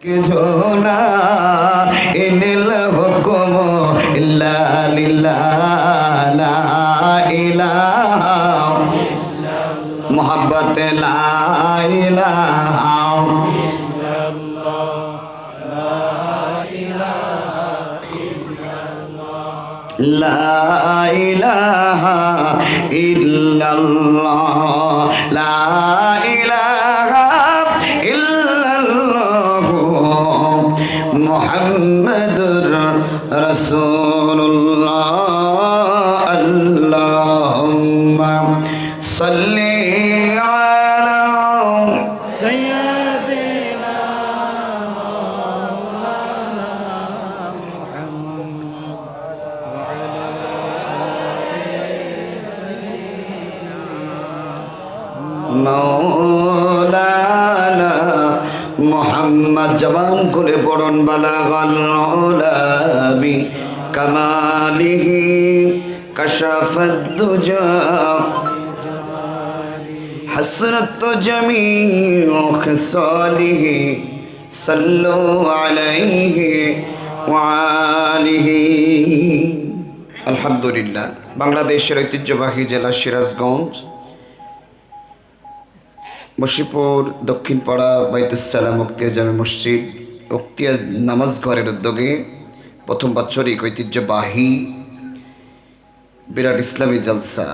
জোনা এনেল হুকুম ইল্লা ইলাহ মোহাব্বত লাইলাহ লা ইলাহা ইল্লাল্লাহ লা মৌলানা মোহাম্মদ জবান করে পড়ন বালাগল মৌলাবি কামালিহি কশফদ্দুজা حسرت جميع خصاله صلوا عليه وعاله আলহামদুলিল্লাহ বাংলাদেশের ঐতিহ্যবাহী জেলা সিরাজগঞ্জ মশিপুর দক্ষিণপাড়া বাইতুসালাম মুক্তিয়া জামে মসজিদ উক্তিয়া নামাজ ঘরের উদ্যোগে প্রথম বাৎসরিক ঐতিহ্যবাহী বিরাট ইসলামী জলসা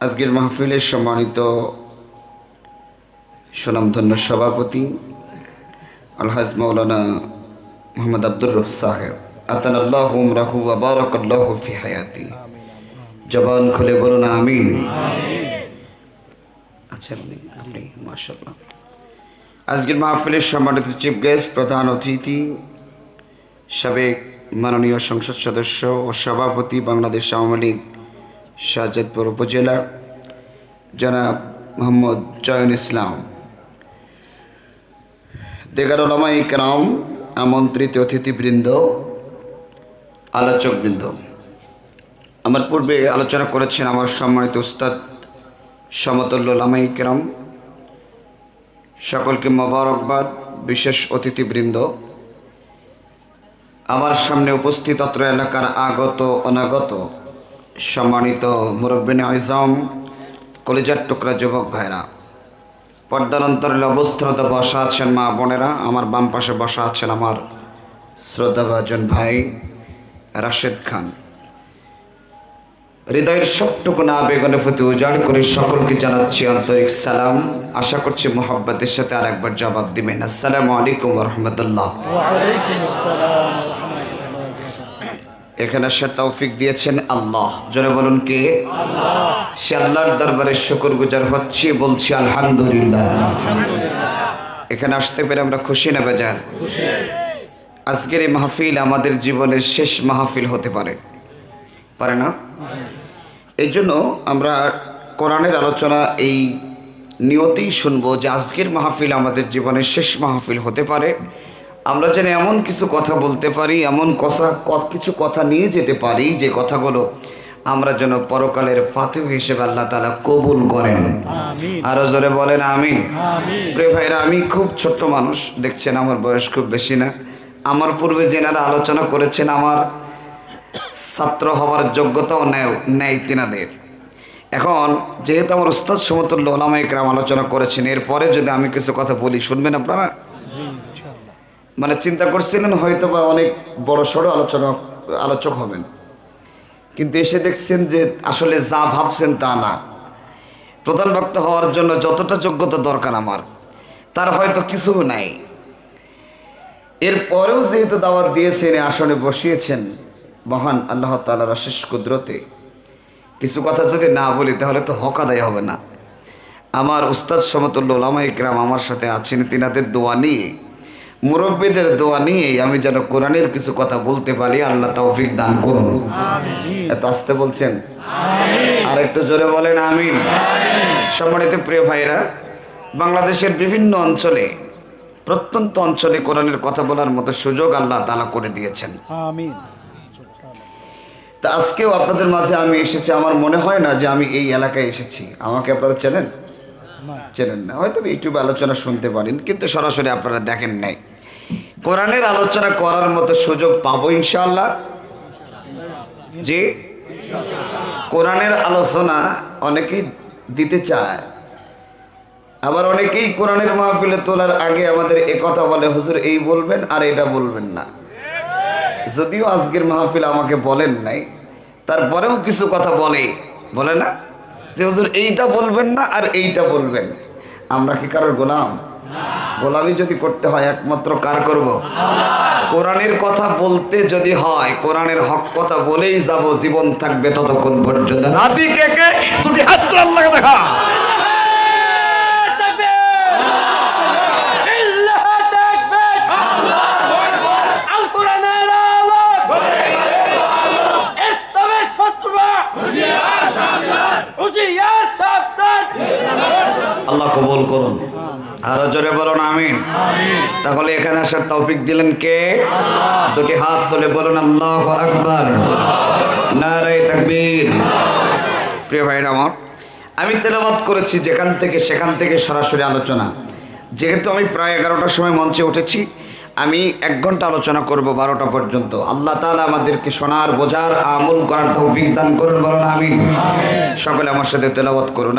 আজকের মাহফিলের সম্মানিত সুনামধন্য সভাপতি আলহাজ মৌলানা মোহাম্মদ আব্দুর রফ সাহেব। আতান আল্লাহ রাহু আবারক আল্লাহ জবান খুলে বলুন আচ্ছা আপনি আজকের মাহফিলের সম্মানিত চিফ গেস্ট, প্রধান অতিথি, সাবেক মাননীয় সংসদ সদস্য ও সভাপতি বাংলাদেশ আওয়ামী লীগ শাহজাদপুর উপজেলা, জনাব মোহাম্মদ জয়ন ইসলাম। দেগার ওলামা ইকরাম আমন্ত্রিত অতিথিবৃন্দ, আলোচকবৃন্দ। আমার পূর্বে আলোচনা করেছেন আমার সম্মানিত উস্তাদ সমতুল্য লামা ইকরাম সকলকে মোবারকবাদ, বিশেষ অতিথিবৃন্দ। আমার সামনে উপস্থিত অত্র এলাকার আগত, অনাগত সম্মানিত মুরব্বিন আজম কলেজার টুকরা যুবক ভাইরা পর্দার অন্তরের অবস্থিত বসা আছেন মা বোনেরা, আমার বাম পাশে বসা আছেন আমার শ্রদ্ধাভাজন ভাই রাশেদ খান। হৃদয়ের সবটুকু না বেগনের প্রতি উজাড় করে সকলকে জানাচ্ছি আন্তরিক সালাম। আশা করছি মোহাব্বতের সাথে আর একবার জবাব দিবেন। আসসালামু আলাইকুম রহমতুল্লাহ। এখানে সে তৌফিক দিয়েছেন আল্লাহ। জনে বলুন কে? সে আল্লাহর দরবারে শুকর গুজার হচ্ছি বলছি আলহামদুলিল্লাহ। এখানে আসতে পেরে আমরা খুশি না বেজার? আজকের এই মাহফিল আমাদের জীবনের শেষ মাহফিল হতে পারে। পারে না? এই জন্য আমরা কোরআনের আলোচনা এই নিয়তেই শুনব যে আজকের মাহফিল আমাদের জীবনের শেষ মাহফিল হতে পারে। আমরা যেন এমন কিছু কথা বলতে পারি এমন কথা কিছু কথা নিয়ে যেতে পারি যে কথাগুলো আমরা যেন পরকালের ফাতে হিসেবে আল্লাহ তালা কবুল করেন। আরও জোরে বলেন আমি ভাইরা আমি খুব ছোট্ট মানুষ দেখছেন আমার বয়স খুব বেশি না। আমার পূর্বে যেনারা আলোচনা করেছেন আমার ছাত্র হওয়ার যোগ্যতাও নেয় নেয় তিনাদের। এখন যেহেতু আমার উস্তাদ সমতুল্য ওলামাইকরাম আলোচনা করেছেন এরপরে যদি আমি কিছু কথা বলি শুনবেন আপনারা? মানে চিন্তা করছিলেন হয়তো বা অনেক বড় সড়ো আলোচনা, আলোচক হবেন। কিন্তু এসে দেখছেন যে আসলে যা ভাবছেন তা না। প্রধান বক্তা হওয়ার জন্য যতটা যোগ্যতা দরকার আমার, তার হয়তো কিছু নাই। এরপরেও যেহেতু দাওয়াত দিয়েছেন আসনে বসিয়েছেন মহান আল্লাহ তালার অশেষ কুদরতে, কিছু কথা যদি না বলি তাহলে তো হক আদায় হবে না। আমার উস্তাদ সমতুল্য ইকরাম আমার সাথে আছেন, তিনাদের দোয়া নিয়ে মুরব্বীদের দোয়া নিয়ে আমি যেন কোরআনের কিছু কথা বলতে পারি আল্লাহ তৌফিক দান করুন। এত আসতে বলছেন? আর একটু জোরে বলেন আমিন। সম্মানিত প্রিয় ভাইরা বাংলাদেশের বিভিন্ন অঞ্চলে প্রত্যন্ত অঞ্চলে কোরআনের কথা বলার মতো সুযোগ আল্লাহ তালা করে দিয়েছেন। তা আজকেও আপনাদের মাঝে আমি এসেছি আমার মনে হয় না যে আমি এই এলাকায় এসেছি। আমাকে আপনারা চেনেন? চেনেন না। হয়তো ইউটিউবে আলোচনা শুনতে পারেন কিন্তু সরাসরি আপনারা দেখেন নাই। কোরআনের আলোচনা করার মতো সুযোগ পাবো ইনশাল্লাহ জি? কোরআনের আলোচনা অনেকেই দিতে চায়। আবার অনেকেই কোরআনের মাহফিলে তোলার আগে আমাদের কথা বলে, হুজুর, এই বলবেন আর এটা বলবেন না। যদিও আজকের মাহফিল আমাকে বলেন নাই, তারপরেও কিছু কথা বলে বলে না যে, হুজুর, এইটা বলবেন না আর এইটা বলবেন। আমরা কি কারোর গোলাম? গোলামি যদি করতে হয়, একমাত্র কার করব? কোরআনের কথা বলতে যদি হয়, কোরআনের হক কথা বলেই যাব, জীবন থাকবে ততক্ষণ পর্যন্ত। রাজি কে কে? তুমি হাত আল্লাহকে দেখা। আল্লাহ কবুল করুন। আরও জোরে বলুন, আমিন। তাহলে এখানে আসার তৌফিক দিলেন কে? দুটি হাত তুলে বলুন, আল্লাহ আকবার। নারাই তাকবীর। প্রিয় ভাইরা আমার, আমি তেলাবাদ করেছি যেখান থেকে সেখান থেকে সরাসরি আলোচনা। যেহেতু আমি প্রায় এগারোটার সময় মঞ্চে উঠেছি, আমি এক ঘণ্টা আলোচনা করব বারোটা পর্যন্ত। আল্লাহ তালা আমাদেরকে শোনার, বোঝার, আমল করার তৌফিক দান করুন, বলুন আমি সকলে আমার সাথে তেলাওয়াত করুন।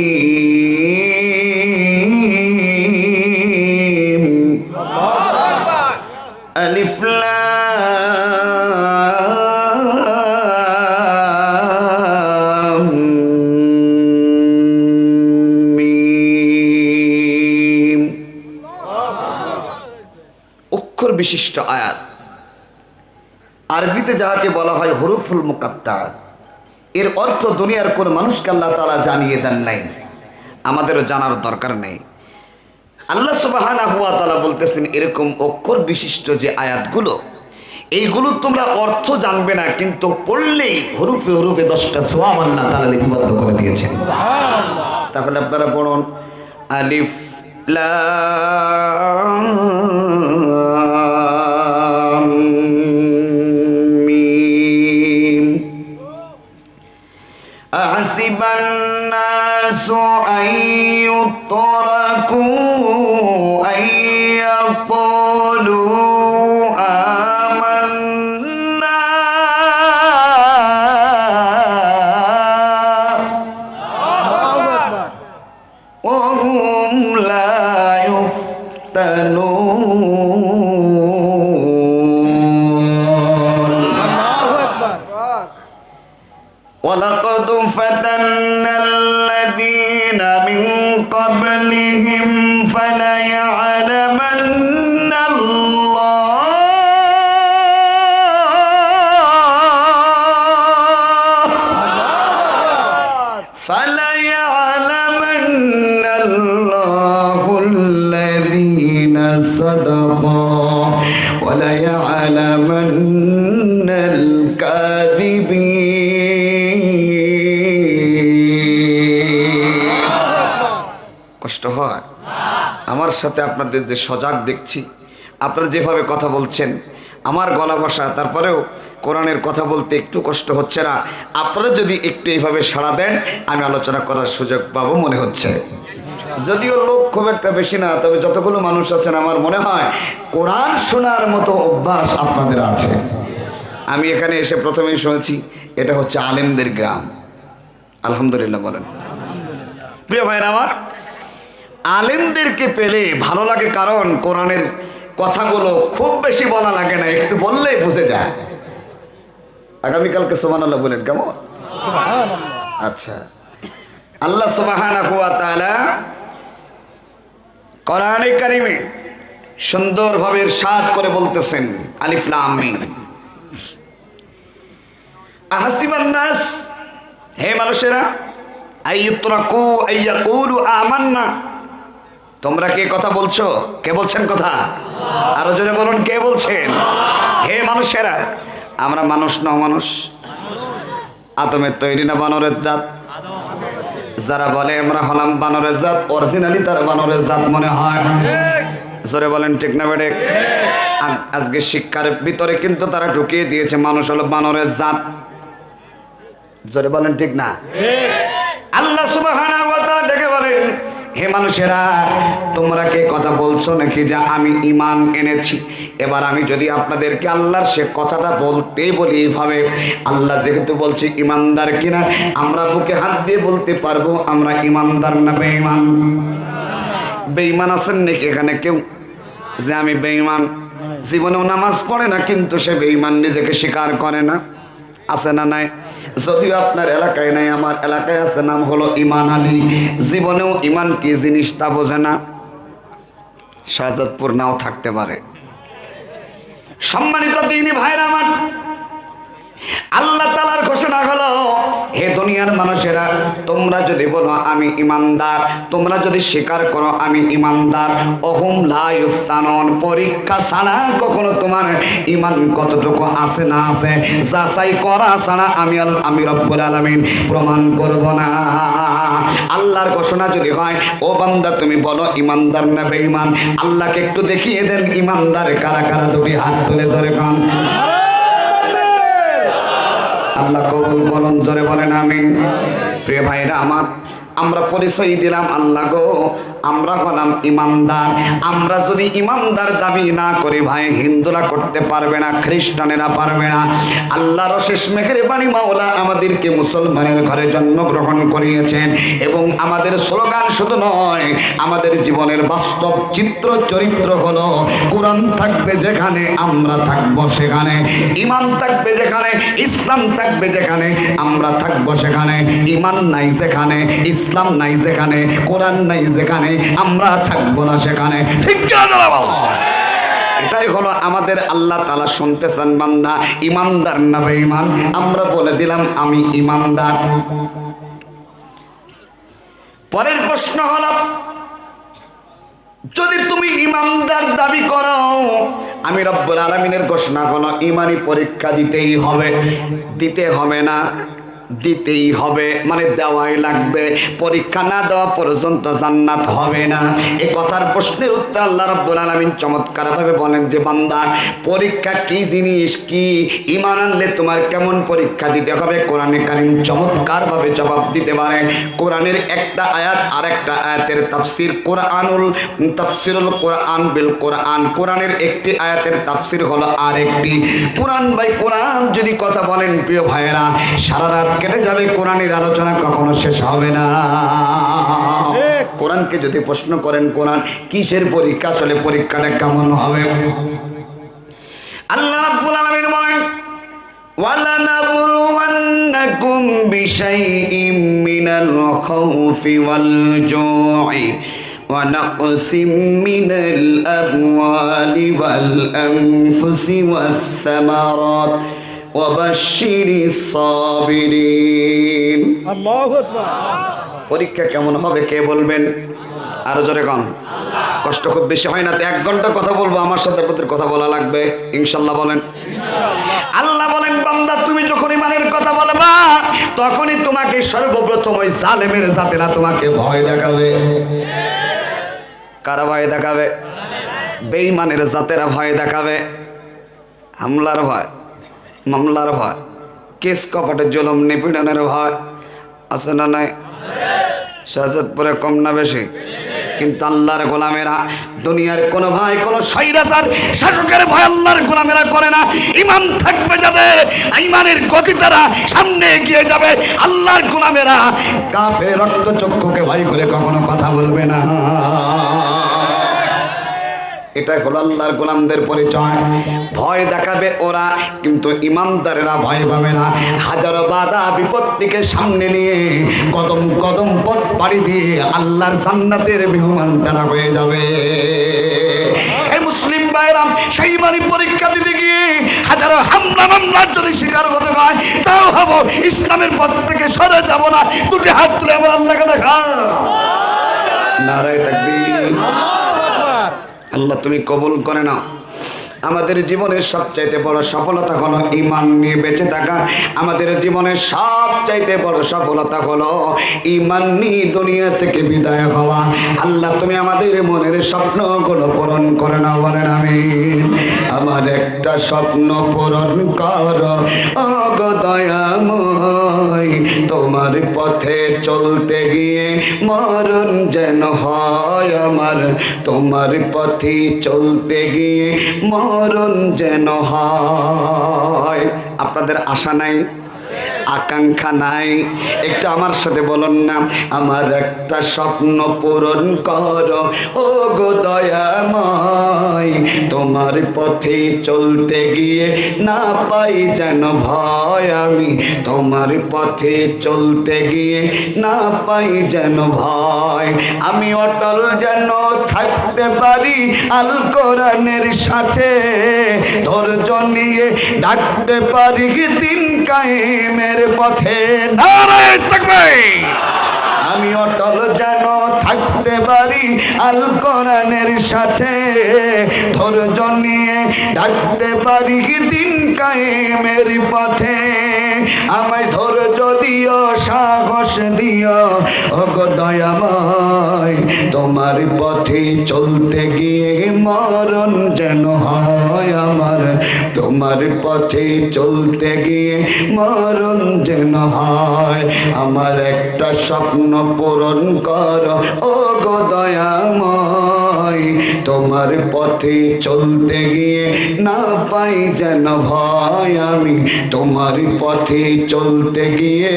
বিশিষ্ট আয়াত। আরবিতে যাহাকে বলা হয় হরুফুল মুকাত্তা এর অর্থ দুনিয়ার কোন মানুষকে আল্লাহ তালা জানিয়ে দেন নাই। আমাদেরও জানার দরকার নেই। আল্লাহ সুবাহানা হুয়া তালা বলতেছেন, এরকম অক্ষর বিশিষ্ট যে আয়াতগুলো, এইগুলো তোমরা অর্থ জানবে না, কিন্তু পড়লেই হরুফে হরুফে দশটা সোয়াব আল্লাহ তালা লিপিবদ্ধ করে দিয়েছেন। তাহলে আপনারা পড়ুন, আলিফ লাম أحسب الناس أن يتركوا أن يقولوا آمنا. وهم لا يفتنون. সাথে আপনাদের যে সজাগ দেখছি, আপনারা যেভাবে কথা বলছেন, আমার গলা বসা, তারপরেও কোরআনের কথা বলতে একটু কষ্ট হচ্ছে না। আপনারা যদি একটু এইভাবে সাড়া দেন, আমি আলোচনা করার সুযোগ পাবো মনে হচ্ছে। যদিও লোক খুব একটা বেশি না, তবে যতগুলো মানুষ আছেন, আমার মনে হয় কোরআন শোনার মতো অভ্যাস আপনাদের আছে। আমি এখানে এসে প্রথমেই শুনেছি, এটা হচ্ছে আলেমদের গ্রাম। আলহামদুলিল্লাহ বলেন। প্রিয় ভাইরা আমার আলেমদেরকে পেলে ভালো লাগে কারণ কোরআনের কথাগুলো খুব বেশি বলা লাগে না একটু বললেই বুঝে যায়। আগামীকালকে সোমান আল্লাহ বলেন কেমন? আচ্ছা। আল্লাহ তাআলা কোরআনে কারিমে সুন্দরভাবে ইরশাদ করে বলতেছেন আলিফ লাম মিম। আহাসিবান নাস হে মানুষেরা আইয়ুতরাকু আইয়াকুলু আমান্না তোমরা কে কথা বলছো? কে বলছেন কথা? আরও জোরে বলুন কে বলছেন? হে মানুষেরা আমরা মানুষ না মানুষ আতমের তৈরি না বানরের জাত। যারা বলে আমরা হলাম বানরের জাত অরিজিনালি তারা বানরের জাত মনে হয়। জোরে বলেন ঠিক না বেড়ে? আজকে শিক্ষার ভিতরে কিন্তু তারা ঢুকিয়ে দিয়েছে মানুষ হলো বানরের জাত। জোরে বলেন ঠিক না? আল্লাহ সুবহানাহু ওয়া তাআলা হে মানুষেরা, তোমরা কে কথা বলছো নাকি যে আমি ঈমান এনেছি? এবার আমি যদি আপনাদেরকে আল্লাহর সে কথাটা বলতে বলি এইভাবে, আল্লাহ যেহেতু বলছি ইমানদার কিনা, আমরা বুকে হাত দিয়ে বলতে পারব, আমরা ইমানদার না বেঈমান? বেঈমান আছেন নাকি এখানে কেউ? যে আমি বেঈমান, জীবনেও নামাজ পড়ে না, কিন্তু সে বেঈমান নিজেকে স্বীকার করে না। আছে না নাই? যদিও আপনার এলাকায় নাই, আমার এলাকায় আছে, নাম হলো ইমান আলী। জীবনেও ইমান কি জিনিসটা বোঝে না। শাহজাদপুর নাও থাকতে পারে। সম্মানিত দিনী ভাইরা আমার আল্লাহ তালার ঘোষণা হলো, হে দুনিয়ার মানুষেরা, তোমরা যদি বলো, আমি ইমানদার। তোমরা যদি স্বীকার করো, আমি ইমানদার। অহুম লাইফতানন পরীক্ষা ছাড়া কখনো তোমার ইমান কতটুকু আছে না আছে? যাচাই করা ছাড়া আমি আমি রব্বুল আলামিন প্রমাণ করব না। আল্লাহর ঘোষণা যদি হয়, ও বান্দা, তুমি বলো, ইমানদার না বেঈমান? আল্লাহকে একটু দেখিয়ে দেন, ইমানদার কারা কারা দুটি হাত তুলে ধরে কান? আল্লাহ কবুল করুন জোরে বলেন আমিন। প্রিয় ভাইরা আমার আমরা পরিচয় দিলাম, আল্লাহ গো, আমরা হলাম ইমানদার আমরা যদি ইমানদার দাবি না করি ভাই, হিন্দুরা করতে পারবে না, খ্রিস্টানেরা পারবে না। আল্লাহর অশেষ মেঘের বাণী মাওলা আমাদেরকে মুসলমানের ঘরে জন্মগ্রহণ করিয়েছেন এবং আমাদের স্লোগান শুধু নয়, আমাদের জীবনের বাস্তব চিত্র, চরিত্র হলো, কোরআন থাকবে যেখানে, আমরা থাকব সেখানে, ইমান থাকবে যেখানে, ইসলাম থাকবে যেখানে, আমরা থাকব সেখানে, ইমান নাই যেখানে ইসলাম নাই যেখানে, কোরআন নাই যেখানে, আমরা থাকব না সেখানে। ঠিক? এটাই হলো আমাদের আল্লাহ তালা শুনতে চান বান্দা, ইমানদার না ইমান আমরা বলে দিলাম, আমি ইমানদার। পরের প্রশ্ন হলো, যদি তুমি ইমানদার দাবি করো, আমি রব্বুল আলমিনের ঘোষণা হলো ইমানি পরীক্ষা দিতেই হবে। দিতে হবে না। দিতেই হবে মানে দেওয়াই লাগবে। পরীক্ষা না দেওয়া পর্যন্ত জান্নাত হবে না। এ কথার প্রশ্নের উত্তর আল্লাহ রব্বুল আলমিন চমৎকারভাবে বলেন যে, বান্দা, পরীক্ষা কি জিনিস, কি ইমান আনলে তোমার কেমন পরীক্ষা দিতে হবে? কোরআনে কারিম চমৎকারভাবে জবাব দিতে পারে। কোরআনের একটা আয়াত আর একটা আয়াতের তাফসির কোরআনুল, তাফসিরুল কোরআন বিল কোরআন। কোরআনের একটি আয়াতের তাফসির হলো আর একটি কোরআন বাই কোরআন যদি কথা বলেন, প্রিয় ভাইয়েরা সারা রাত কেটে যাবে কোরআনের আলোচনা কখনো শেষ হবে না কোরআনকে যদি প্রশ্ন করেন কোরআন কিসের পরীক্ষা চলে পরীক্ষাটা কেমন হবে আল্লাহ রাব্বুল আলামিন বলেন ولنبلونكم بشيء من الخوف والجوع ونقص من الأموال والأنفس والثمرات পরীক্ষা কেমন হবে কে বলবেন? আরও জোরে কন। কষ্ট খুব বেশি হয় না তো এক ঘণ্টা কথা বলব আমার সাথে প্রতি কথা বলা লাগবে। ইনশাল্লাহ বলেন। আল্লাহ বলেন বান্দা তুমি যখন ইমানের কথা বলবা তখনই তোমাকে সর্বপ্রথম ওই জালেমের জাতেরা তোমাকে ভয় দেখাবে। কারা ভয় দেখাবে? বেইমানের জাতেরা ভয় দেখাবে। হামলার ভয়। মামলার ভয়। কেস কপাটের জলম, নিপীড়নের ভয়। আছে না নাই? শাহজাদপুরে কম না বেশি। কিন্তু আল্লাহর গোলামেরা, দুনিয়ার কোনো ভাই, কোনো স্বৈরাচার শাসকের ভয় আল্লাহর গোলামেরা করে না। ইমান থাকবে যাদের ইমানের গতি তারা সামনে এগিয়ে যাবে। আল্লাহর গোলামেরা কাফে রক্ত চক্ষুকে ভয় করে কখনো কথা বলবে না। এটাই হলো আল্লাহর গোলামদের পরিচয়। ভয় দেখাবে ওরা, কিন্তু ইমানদারেরা ভয় পাবে না। হাজারো বাধা বিপত্তিকে সামনে নিয়ে কদম কদম পথ পাড়ি দিয়ে আল্লাহর জান্নাতের মেহমান তারা হয়ে যাবে। মুসলিম ভাইরাম সেই মানে পরীক্ষা দিতে গিয়ে হাজারো হামলা মামলার যদি শিকার হতে হয়, তাও হব ইসলামের পথ থেকে সরে যাব না। দুটি হাত তুলে আমার আল্লাহকে দেখা নারায় তাকবীর। আল্লাহ তুমি কবুল করে নাও। আমাদের জীবনের সবচাইতে বড় সফলতা হলো ইমান নিয়ে বেঁচে থাকা। আমাদের জীবনের সবচাইতে বড় সফলতা হলো ইমান নিয়ে দুনিয়া থেকে বিদায় হওয়া। আল্লাহ তুমি আমাদের মনের স্বপ্নগুলো পূরণ করে না বলেন আমি আমার একটা স্বপ্ন পূরণ কর। তোমার পথে চলতে গিয়ে মরণ যেন হয় আমার। তোমার পথে চলতে গিয়ে মরণ যেন হয়। আপনাদের আশা নাই? আকাঙ্ক্ষা নাই। একটু আমার সাথে বলুন না, আমার একটা স্বপ্ন পূরণ কর। ও গো দয়াময়, তোমার পথে চলতে গিয়ে না পাই যেন ভয় আমি। তোমার পথে চলতে গিয়ে না পাই যেন ভয়। আমি অটল যেন থাকতে পারি আল কোরআনের সাথে। ধৈর্য নিয়ে ডাকতে পারি দিন কায়েমের পথে নারায় থাকবে। আমি অটল জানো পারি আল কোরআনের সাথে ধৈর্য নিয়ে ডাকতে পারি দিন কায়েমের পথে? আমায় ধৈর্য দিও, সাহস দিও, ওগো দয়াময়, তোমার পথে চলতে গিয়ে মরণ যেন হয় আমার। তোমার পথে চলতে গিয়ে মরণ যেন হয়, আমার একটা স্বপ্ন পূরণ কর ও গো দয়াময়। তোমার পথে চলতে গিয়ে না পাই যেন ভয় আমি। তোমার পথে চলতে গিয়ে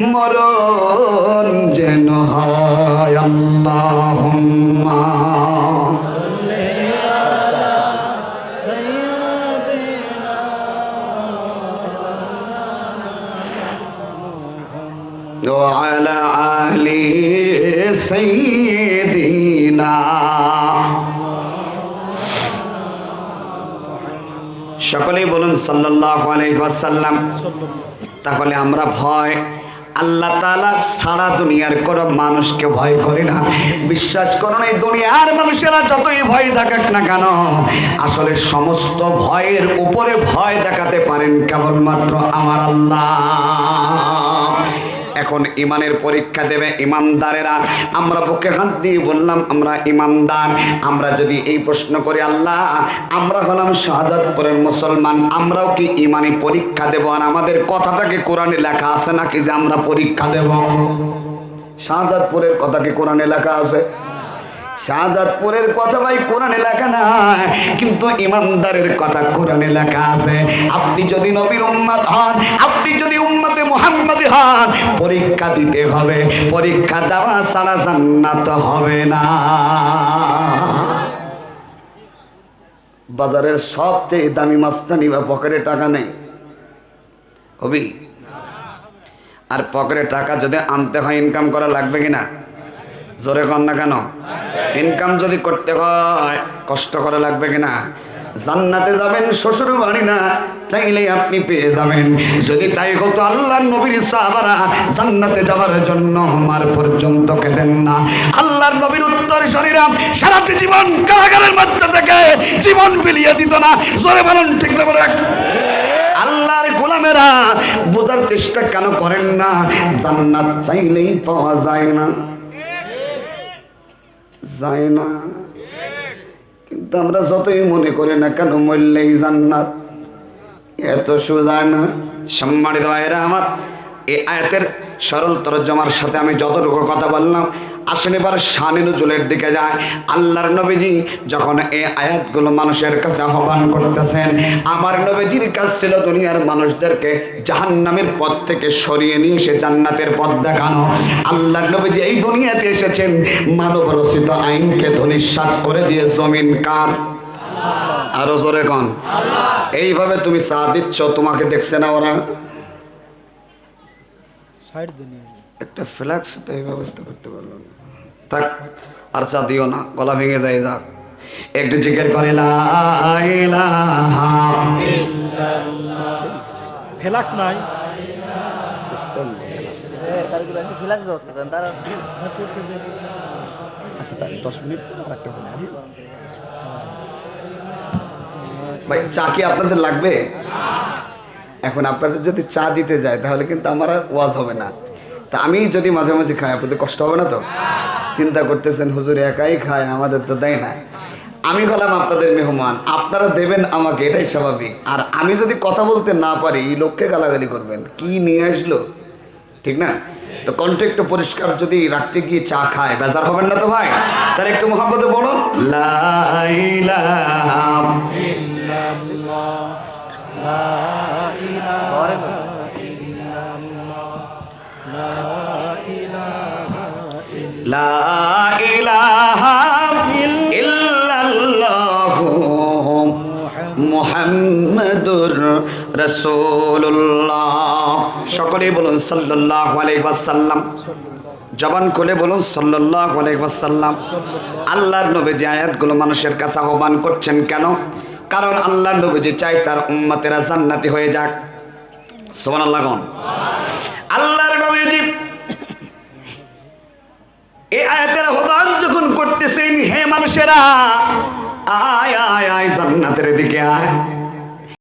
মরণ সৈদিনা সকলেই বলুন সাল্লাহ তাহলে আমরা ভয়, আল্লাহ তালা সারা দুনিয়ার কোনো মানুষকে ভয় করে না। বিশ্বাস করো না এই দুনিয়ার মানুষেরা যতই ভয় দেখাক না কেন, আসলে সমস্ত ভয়ের উপরে ভয় দেখাতে পারেন কেবলমাত্র আমার আল্লাহ। এখন ইমানের পরীক্ষা দেবে ইমানদারেরা। আমরা বুকে হাত দিয়ে বললাম, আমরা ইমানদার, আমরা যদি এই প্রশ্ন করি, আল্লাহ, আমরা হলাম শাহজাদপুরের মুসলমান, আমরাও কি ইমানে পরীক্ষা দেব? আর আমাদের কথাটাকে কোরআনে লেখা আছে নাকি যে আমরা পরীক্ষা দেব? শাহজাদপুরের কথা কি কোরআনে লেখা আছে? শাহজাদপুরের কথা ভাই কোরআনে লেখা না কিন্তু ইমানদারের কথা কোরআনে লেখা আছে। আপনি যদি নবীর উম্মত হন, আপনি যদি উম্মতে মুহাম্মাদি হন, পরীক্ষা দিতে হবে, পরীক্ষা দেওয়া ছাড়া জান্নাত হবে না। বাজারের সবচেয়ে দামি মাছটা নিবা পকেটে টাকা নেই। হবি? আর পকেটে টাকা যদি আনতে হয় ইনকাম করা লাগবে কিনা? জোরে কর না কেন? ইনকাম যদি করতে হয়, কষ্ট করা লাগবে কিনা? জান্নাতে যাবেন, শ্বশুর বাড়ি না চাইলে আপনি পেয়ে যাবেন। যদি তাই হতো আল্লাহর নবীর সাহাবারা, জান্নাতে যাওয়ার জন্য আমার পর্যন্ত কেঁদেন না। আল্লাহর নবীর উত্তর শরীরা সারাটি জীবন কারাগারের মধ্যে থেকে জীবন বিলিয়ে দিত না। জোরে বলুন, ঠিক না বলে আল্লাহর গোলামেরা বোঝার চেষ্টা কেন করেন না? জান্নাত চাইলেই পাওয়া যায় না। যায় না। কিন্তু আমরা যতই মনে করি না কেন, মরলেই জান্নাত। এত সোজা না? সম্মানিত ভাইরা আমার, এই আয়াতের সরল তরজমার সাথে আমি যতটুকু কথা বললাম আসেন এবার শানে নজুলের দিকে যায়। আল্লাহর নবীজি যখন এই আয়াতগুলো মানুষের কাছে আহ্বান করতেছেন আমার নবীজির কাজ ছিল দুনিয়ার মানুষদেরকে জাহান্নামের পথ থেকে সরিয়ে নিয়ে এসে জান্নাতের পথ দেখানো। আল্লাহর নবীজি এই দুনিয়াতে এসেছেন মানব রচিত আইনকে ধনিসাৎ করে দিয়ে জমিন কার? আরও জোরে কন। এইভাবে তুমি চা দিচ্ছ তোমাকে দেখছে না ওরা? একটা ফ্ল্যাক্স তো এই ব্যবস্থা করতে পারল না। থাক আর চা দিও না গলা ভেঙে যায় যাক একটু জিজ্ঞেস করে লা ইলাহা ফেলাক্স নাই। আচ্ছা তাই দশ মিনিট ভাই চা কি আপনাদের লাগবে? এখন আপনাদের যদি চা দিতে যায় তাহলে কিন্তু আমার আর ওয়াজ হবে না। তা আমি যদি মাঝে মাঝে খাই আপনাদের কষ্ট হবে না তো? চিন্তা করতেছেন, হুজুর, একাই খায়, আমাদের তো দেয় না। আমি হলাম আপনাদের মেহমান, আপনারা দেবেন আমাকে, এটাই স্বাভাবিক। আর আমি যদি কথা বলতে না পারি, এই লোককে গালাগালি করবেন। কি নিয়ে আসলো? ঠিক না? তো কণ্ঠ একটু পরিষ্কার যদি রাত্রে গিয়ে চা খায়, বেজার হবেন না তো ভাই? তাহলে একটু মহাব্বতে বলুন লা লা ইলাহা ইল্লাল্লাহু মুহাম্মাদুর রাসূলুল্লাহ। সকলেই বলুন ওয়াসাল্লাম। জবান খুলে বলুন সাল্লাল্লাহু আলাইহি আল্লাহর নবী যে আয়াতগুলো মানুষের কাছে আহ্বান করছেন কেন? কারণ আল্লাহর নবী যে চাই তার উম্মতেরা জান্নাতি হয়ে যাক। সুবহানাল্লাহ কোন। এই আয়াতের আহ্বান যখন করতেছেন হে মানুষেরা আয় আয় আয় জান্নাতের দিকে আয়।